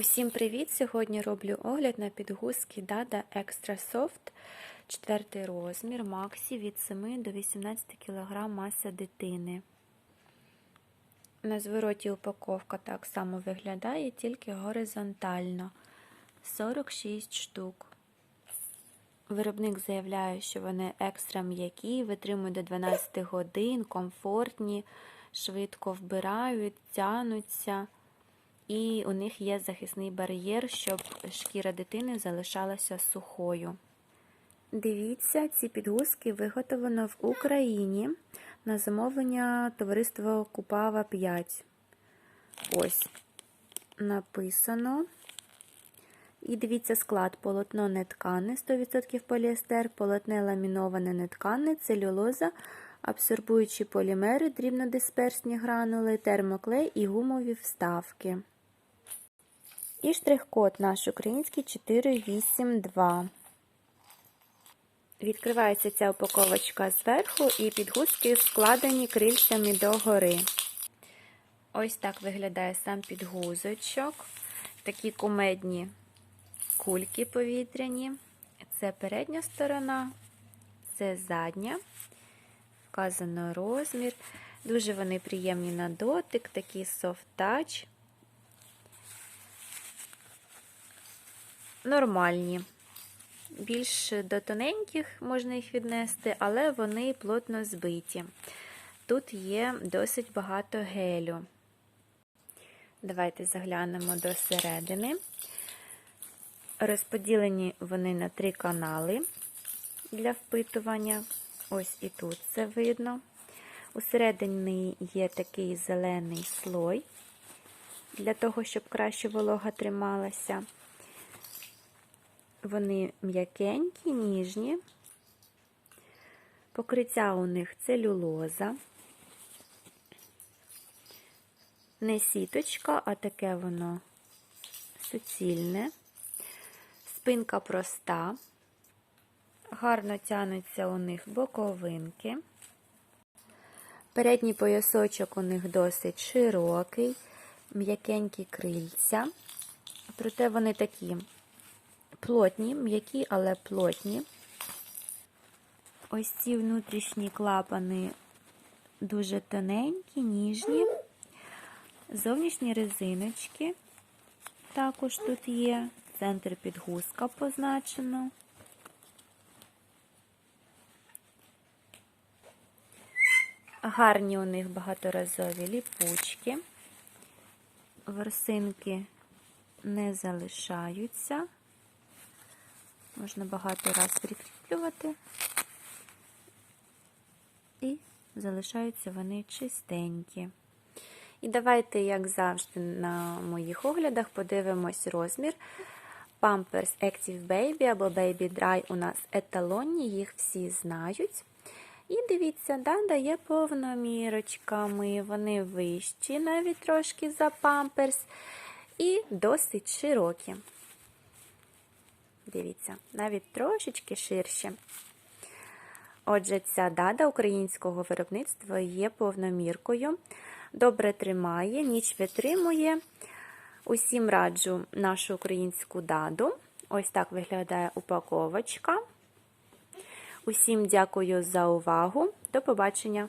Усім привіт! Сьогодні роблю огляд на підгузки Dada Extra Soft, четвертий розмір, Максі від 7 до 18 кг маса дитини. На звороті упаковка так само виглядає, тільки горизонтально 46 штук. Виробник заявляє, що вони екстра м'які, витримують до 12 годин, комфортні, швидко вбирають, тянуться. І у них є захисний бар'єр, щоб шкіра дитини залишалася сухою. Дивіться, ці підгузки виготовлено в Україні на замовлення товариства Купава 5. Ось написано. І дивіться склад: полотно не ткане, 100% поліестер, полотне ламіноване не ткане, целюлоза, абсорбуючі полімери, дрібнодисперсні гранули, термоклей і гумові вставки. І штрих-код наш український 482. Відкривається ця упаковочка зверху, і підгузки складені крильцями догори. Ось так виглядає сам підгузочок. Такі кумедні кульки повітряні. Це передня сторона, це задня. Вказано розмір. Дуже вони приємні на дотик, такий софт-тач. Нормальні. Більш до тоненьких можна їх віднести, але вони плотно збиті. Тут є досить багато гелю. Давайте заглянемо до середини. Розподілені вони на три канали для впитування. Ось і тут це видно. Усередині є такий зелений слой, для того, щоб краще волога трималася. Вони м'якенькі, ніжні, покриття у них целюлоза, не сіточка, а таке воно суцільне, спинка проста, гарно тянуться у них боковинки. Передній поясочок у них досить широкий, м'якенькі крильця, проте вони такі плотні, м'які, але плотні. Ось ці внутрішні клапани дуже тоненькі, ніжні. Зовнішні резиночки також тут є. Центр підгузка позначено. Гарні у них багаторазові ліпучки. Ворсинки не залишаються. Можна багато раз прикріплювати, і залишаються вони чистенькі. І давайте, як завжди, на моїх оглядах подивимось розмір. Pampers Active Baby або Baby Dry у нас еталонні, їх всі знають. І дивіться, да, дає повномірочками, вони вищі, навіть трошки за Pampers, і досить широкі. Дивіться, навіть трошечки ширше. Отже, ця дада українського виробництва є повноміркою. Добре тримає, ніч витримує. Усім раджу нашу українську даду. Ось так виглядає упаковочка. Усім дякую за увагу. До побачення!